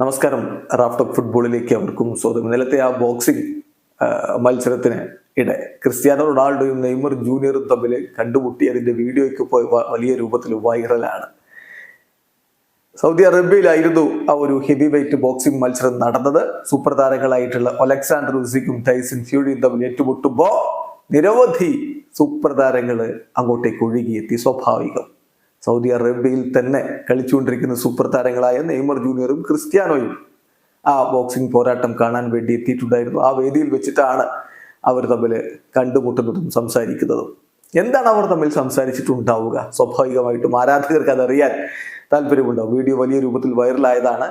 നമസ്കാരം. റാഫ്റ്റോക്ക് ഫുട്ബോളിലേക്ക് അവർക്കും സ്വാഗതം. ഇന്നലത്തെ ആ ബോക്സിംഗ് മത്സരത്തിന് ഇടെ ക്രിസ്ത്യാനോ റൊണാൾഡോയും നെയ്മർ ജൂനിയറും തമ്മിൽ കണ്ടുമുട്ടി അതിന്റെ വീഡിയോയ്ക്ക് ഇപ്പോൾ വലിയ രൂപത്തിൽ വൈറലാണ്. സൗദി അറേബ്യയിലായിരുന്നു ആ ഒരു ഹെവി വെയ്റ്റ് ബോക്സിംഗ് മത്സരം നടന്നത്. സൂപ്പർ താരങ്ങളായിട്ടുള്ള ഒലക്സാണ്ടർ ഉസിക്കും ടൈസൺ ഫ്യൂഡിയും തമ്മിൽ ഏറ്റുമുട്ടുമ്പോ നിരവധി സൂപ്പർ താരങ്ങൾ അങ്ങോട്ടേക്ക് ഒഴുകിയെത്തി. സ്വാഭാവികം. സൗദി അറേബ്യയിൽ തന്നെ കളിച്ചുകൊണ്ടിരിക്കുന്ന സൂപ്പർ താരങ്ങളായ നെയ്മർ ജൂനിയറും ക്രിസ്ത്യാനോയും ആ ബോക്സിംഗ് പോരാട്ടം കാണാൻ വേണ്ടി എത്തിയിട്ടുണ്ടായിരുന്നു. ആ വേദിയിൽ വെച്ചിട്ടാണ് അവർ തമ്മിൽ കണ്ടുമുട്ടുന്നതും സംസാരിക്കുന്നതും. എന്താണ് അവർ തമ്മിൽ സംസാരിച്ചിട്ടുണ്ടാവുക? സ്വാഭാവികമായിട്ടും ആരാധകർക്ക് അതറിയാൻ താല്പര്യമുണ്ടാവും വീഡിയോ വലിയ രൂപത്തിൽ വൈറലായതാണ്.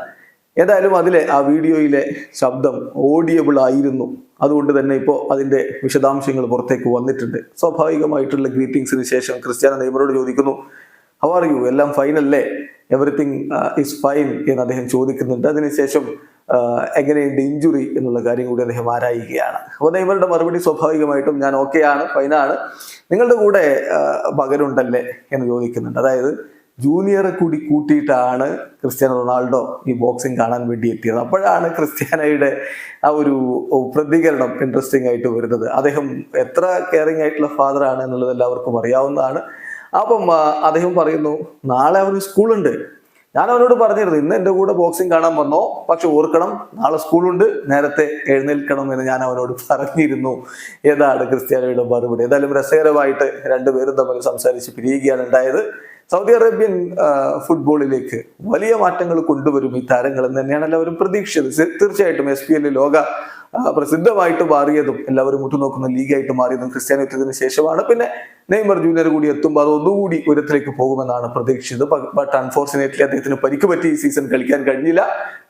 ഏതായാലും അതിലെ ആ വീഡിയോയിലെ ശബ്ദം ഓഡിയബിൾ ആയിരുന്നു. അതുകൊണ്ട് തന്നെ ഇപ്പോൾ അതിന്റെ വിശദാംശങ്ങൾ പുറത്തേക്ക് വന്നിട്ടുണ്ട്. സ്വാഭാവികമായിട്ടുള്ള ഗ്രീറ്റിംഗ്സിന് ശേഷം ക്രിസ്ത്യാനോ നെയ്മറോട് ചോദിക്കുന്നു ഹൗ ആർ യു എല്ലാം ഫൈൻ അല്ലേ? എവറിത്തിങ് ഇസ് ഫൈൻ എന്ന് അദ്ദേഹം ചോദിക്കുന്നുണ്ട്. അതിനുശേഷം ആഹ്, എങ്ങനെയുണ്ട് ഇഞ്ചുറി എന്നുള്ള കാര്യം കൂടി അദ്ദേഹം ആരായിക്കുകയാണ് അപ്പോൾ നെയ്മറുടെ മറുപടി സ്വാഭാവികമായിട്ടും ഞാൻ ഓക്കെ ആണ് ഫൈനാണ് നിങ്ങളുടെ കൂടെ പകരുണ്ടല്ലേ മകനുണ്ടല്ലേ എന്ന് ചോദിക്കുന്നുണ്ട്. അതായത് ജൂനിയറെ കൂടി കൂട്ടിയിട്ടാണ് ക്രിസ്ത്യാനോ റൊണാൾഡോ ഈ ബോക്സിംഗ് കാണാൻ വേണ്ടി എത്തിയത്. അപ്പോഴാണ് ക്രിസ്ത്യാനോയുടെ ആ ഒരു പ്രതികരണം ഇൻട്രസ്റ്റിംഗ് ആയിട്ട് വരുന്നത്. അദ്ദേഹം എത്ര കെയറിംഗ് ആയിട്ടുള്ള ഫാദർ ആണ് എന്നുള്ളത് എല്ലാവർക്കും അറിയാവുന്നതാണ്. അപ്പം അദ്ദേഹം പറയുന്നു നാളെ അവന് സ്കൂളുണ്ട്. ഞാൻ അവനോട് പറഞ്ഞിരുന്നു ഇന്ന് എന്റെ കൂടെ ബോക്സിംഗ് കാണാൻ വന്നോ പക്ഷെ ഓർക്കണം നാളെ സ്കൂളുണ്ട് നേരത്തെ എഴുന്നേൽക്കണം എന്ന് ഞാൻ അവനോട് പറഞ്ഞിരുന്നു. ഏതാണ് ക്രിസ്ത്യാനോയുടെ മറുപടി. ഏതായാലും രസകരമായിട്ട് രണ്ടുപേരും തമ്മിൽ സംസാരിച്ച് പിരിയുകയാണ് ഉണ്ടായത്. സൗദി അറേബ്യൻ ഫുട്ബോളിലേക്ക് വലിയ മാറ്റങ്ങൾ കൊണ്ടുവരും ഈ താരങ്ങൾ എന്ന് തന്നെയാണ് എല്ലാവരും പ്രതീക്ഷിച്ചത്. തീർച്ചയായിട്ടും എസ് പി എല്ലിൽ ലോക പ്രസിദ്ധമായിട്ട് മാറിയതും എല്ലാവരും ഉറ്റുനോക്കുന്ന ലീഗായിട്ട് മാറിയതും ക്രിസ്ത്യാനോ എത്തിയതിനു ശേഷമാണ്. പിന്നെ നെയ്മർ ജൂനിയർ കൂടി എത്തുമ്പോൾ അത് ഒന്നുകൂടി ഉയരത്തിലേക്ക് പോകുമെന്നാണ് പ്രതീക്ഷിച്ചത്. ബട്ട് അൺഫോർച്ചുനേറ്റ്ലി അദ്ദേഹത്തിന് പരിക്ക് പറ്റി ഈ സീസൺ കളിക്കാൻ കഴിഞ്ഞില്ല.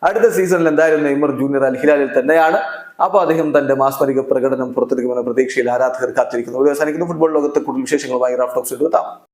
അടുത്ത സീസണിൽ എന്തായാലും നെയ്മർ ജൂനിയർ അൽഹിലാലിൽ തന്നെയാണ്. അപ്പോൾ അദ്ദേഹം തന്റെ മാസ്മരിക പ്രകടനം പുറത്തെടുക്കുമെന്ന പ്രതീക്ഷയിൽ ആരാധകർ കാത്തിരിക്കുന്നു. ഒരു അവസാനിക്കുന്ന. ഫുട്ബോൾ ലോകത്തെ കൂടുതൽ വിശേഷങ്ങളുമായി റാഫ്റ്റോക്സ് എത്താം.